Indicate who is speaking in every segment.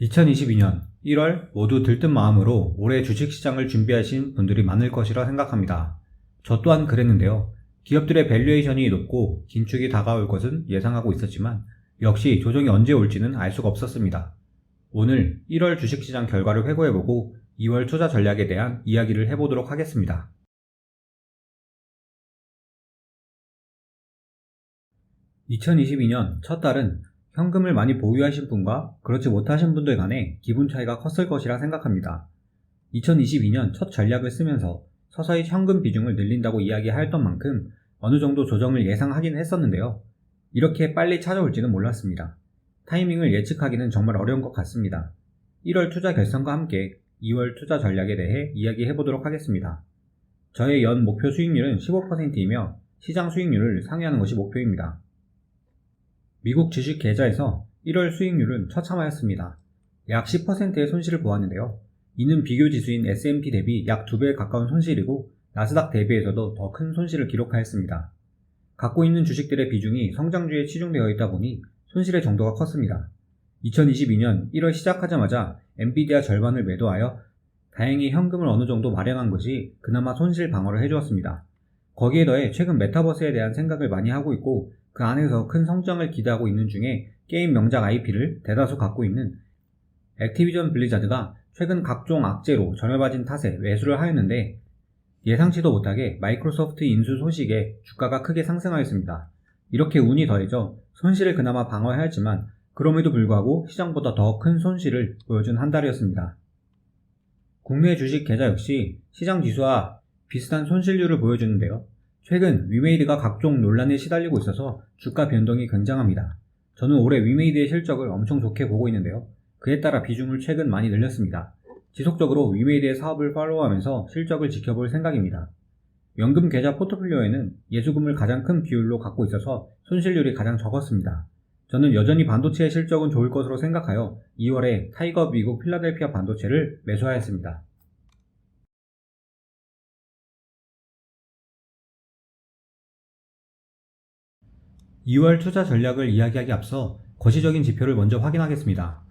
Speaker 1: 2022년 1월 모두 들뜬 마음으로 올해 주식시장을 준비하신 분들이 많을 것이라 생각합니다. 저 또한 그랬는데요. 기업들의 밸류에이션이 높고 긴축이 다가올 것은 예상하고 있었지만 역시 조정이 언제 올지는 알 수가 없었습니다. 오늘 1월 주식시장 결과를 회고해보고 2월 투자 전략에 대한 이야기를 해보도록 하겠습니다. 2022년 첫 달은 현금을 많이 보유하신 분과 그렇지 못하신 분들 간에 기분 차이가 컸을 것이라 생각합니다. 2022년 첫 전략을 쓰면서 서서히 현금 비중을 늘린다고 이야기하였던 만큼 어느 정도 조정을 예상하긴 했었는데요. 이렇게 빨리 찾아올지는 몰랐습니다. 타이밍을 예측하기는 정말 어려운 것 같습니다. 1월 투자 결산과 함께 2월 투자 전략에 대해 이야기해 보도록 하겠습니다. 저의 연 목표 수익률은 15%이며 시장 수익률을 상회하는 것이 목표입니다. 미국 주식 계좌에서 1월 수익률은 처참하였습니다. 약 10%의 손실을 보았는데요. 이는 비교 지수인 S&P 대비 약 2배에 가까운 손실이고 나스닥 대비해서도 더 큰 손실을 기록하였습니다. 갖고 있는 주식들의 비중이 성장주에 치중되어 있다 보니 손실의 정도가 컸습니다. 2022년 1월 시작하자마자 엔비디아 절반을 매도하여 다행히 현금을 어느 정도 마련한 것이 그나마 손실 방어를 해주었습니다. 거기에 더해 최근 메타버스에 대한 생각을 많이 하고 있고 그 안에서 큰 성장을 기대하고 있는 중에 게임 명작 IP를 대다수 갖고 있는 액티비전 블리자드가 최근 각종 악재로 전열받은 탓에 매수를 하였는데 예상치도 못하게 마이크로소프트 인수 소식에 주가가 크게 상승하였습니다. 이렇게 운이 더해져 손실을 그나마 방어하였지만 그럼에도 불구하고 시장보다 더 큰 손실을 보여준 한 달이었습니다. 국내 주식 계좌 역시 시장 지수와 비슷한 손실률을 보여주는데요. 최근 위메이드가 각종 논란에 시달리고 있어서 주가 변동이 굉장합니다. 저는 올해 위메이드의 실적을 엄청 좋게 보고 있는데요. 그에 따라 비중을 최근 많이 늘렸습니다. 지속적으로 위메이드의 사업을 팔로우하면서 실적을 지켜볼 생각입니다. 연금 계좌 포트폴리오에는 예수금을 가장 큰 비율로 갖고 있어서 손실률이 가장 적었습니다. 저는 여전히 반도체의 실적은 좋을 것으로 생각하여 2월에 타이거 미국 필라델피아 반도체를 매수하였습니다. 2월 투자 전략을 이야기하기 앞서 거시적인 지표를 먼저 확인하겠습니다.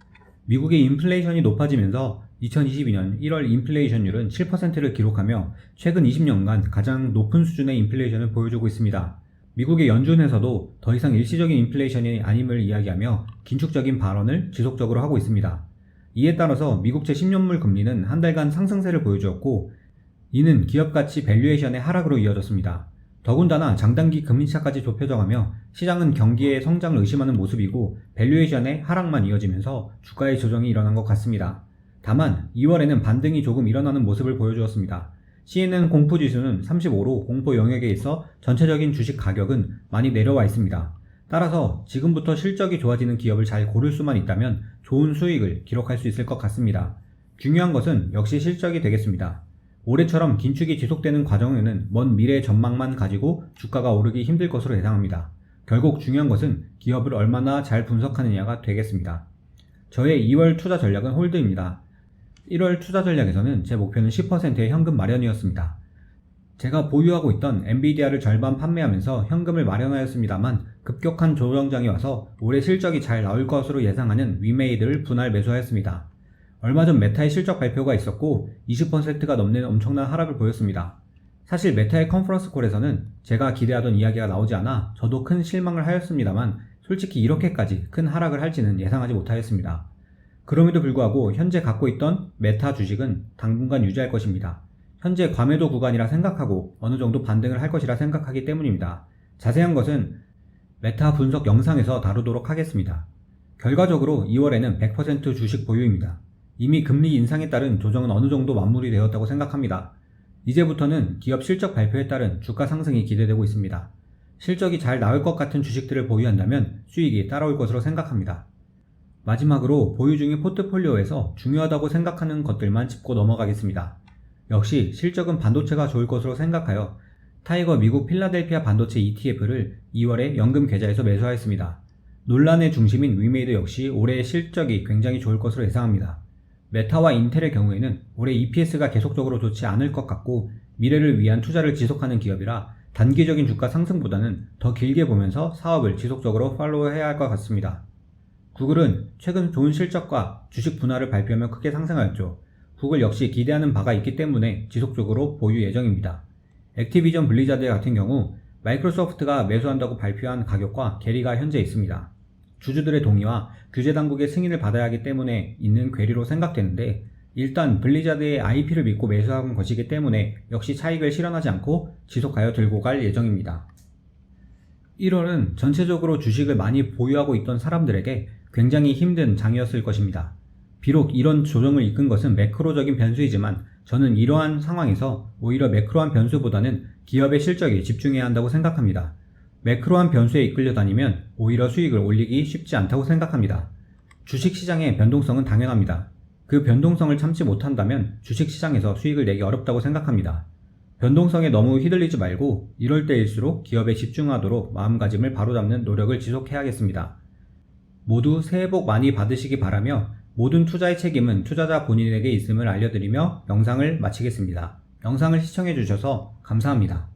Speaker 1: 미국의 인플레이션이 높아지면서 2022년 1월 인플레이션율은 7%를 기록하며 최근 20년간 가장 높은 수준의 인플레이션을 보여주고 있습니다. 미국의 연준에서도 더 이상 일시적인 인플레이션이 아님을 이야기하며 긴축적인 발언을 지속적으로 하고 있습니다. 이에 따라서 미국채 10년물 금리는 한 달간 상승세를 보여주었고 이는 기업 가치 밸류에이션의 하락으로 이어졌습니다. 더군다나 장단기 금리차까지 좁혀져가며 시장은 경기의 성장을 의심하는 모습이고 밸류에이션의 하락만 이어지면서 주가의 조정이 일어난 것 같습니다. 다만 2월에는 반등이 조금 일어나는 모습을 보여주었습니다. CNN 공포지수는 35로 공포 영역에 있어 전체적인 주식 가격은 많이 내려와 있습니다. 따라서 지금부터 실적이 좋아지는 기업을 잘 고를 수만 있다면 좋은 수익을 기록할 수 있을 것 같습니다. 중요한 것은 역시 실적이 되겠습니다. 올해처럼 긴축이 지속되는 과정에는 먼 미래의 전망만 가지고 주가가 오르기 힘들 것으로 예상합니다. 결국 중요한 것은 기업을 얼마나 잘 분석하느냐가 되겠습니다. 저의 2월 투자 전략은 홀드입니다. 1월 투자 전략에서는 제 목표는 10%의 현금 마련이었습니다. 제가 보유하고 있던 엔비디아를 절반 판매하면서 현금을 마련하였습니다만 급격한 조정장이 와서 올해 실적이 잘 나올 것으로 예상하는 위메이드를 분할 매수하였습니다. 얼마 전 메타의 실적 발표가 있었고 20%가 넘는 엄청난 하락을 보였습니다. 사실 메타의 컨퍼런스 콜에서는 제가 기대하던 이야기가 나오지 않아 저도 큰 실망을 하였습니다만 솔직히 이렇게까지 큰 하락을 할지는 예상하지 못하였습니다. 그럼에도 불구하고 현재 갖고 있던 메타 주식은 당분간 유지할 것입니다. 현재 과매도 구간이라 생각하고 어느 정도 반등을 할 것이라 생각하기 때문입니다. 자세한 것은 메타 분석 영상에서 다루도록 하겠습니다. 결과적으로 2월에는 100% 주식 보유입니다. 이미 금리 인상에 따른 조정은 어느 정도 마무리되었다고 생각합니다. 이제부터는 기업 실적 발표에 따른 주가 상승이 기대되고 있습니다. 실적이 잘 나올 것 같은 주식들을 보유한다면 수익이 따라올 것으로 생각합니다. 마지막으로 보유 중인 포트폴리오에서 중요하다고 생각하는 것들만 짚고 넘어가겠습니다. 역시 실적은 반도체가 좋을 것으로 생각하여 타이거 미국 필라델피아 반도체 ETF를 2월에 연금 계좌에서 매수하였습니다. 논란의 중심인 위메이드 역시 올해의 실적이 굉장히 좋을 것으로 예상합니다. 메타와 인텔의 경우에는 올해 EPS가 계속적으로 좋지 않을 것 같고 미래를 위한 투자를 지속하는 기업이라 단기적인 주가 상승보다는 더 길게 보면서 사업을 지속적으로 팔로우해야 할 것 같습니다. 구글은 최근 좋은 실적과 주식 분할을 발표하며 크게 상승하였죠. 구글 역시 기대하는 바가 있기 때문에 지속적으로 보유 예정입니다. 액티비전 블리자드 같은 경우 마이크로소프트가 매수한다고 발표한 가격과 괴리가 현재 있습니다. 주주들의 동의와 규제 당국의 승인을 받아야 하기 때문에 있는 괴리로 생각되는데 일단 블리자드의 IP를 믿고 매수한 것이기 때문에 역시 차익을 실현하지 않고 지속하여 들고 갈 예정입니다. 1월은 전체적으로 주식을 많이 보유하고 있던 사람들에게 굉장히 힘든 장이었을 것입니다. 비록 이런 조정을 이끈 것은 매크로적인 변수이지만 저는 이러한 상황에서 오히려 매크로한 변수보다는 기업의 실적에 집중해야 한다고 생각합니다. 매크로한 변수에 이끌려 다니면 오히려 수익을 올리기 쉽지 않다고 생각합니다. 주식시장의 변동성은 당연합니다. 그 변동성을 참지 못한다면 주식시장에서 수익을 내기 어렵다고 생각합니다. 변동성에 너무 휘둘리지 말고 이럴 때일수록 기업에 집중하도록 마음가짐을 바로잡는 노력을 지속해야겠습니다. 모두 새해 복 많이 받으시기 바라며 모든 투자의 책임은 투자자 본인에게 있음을 알려드리며 영상을 마치겠습니다. 영상을 시청해주셔서 감사합니다.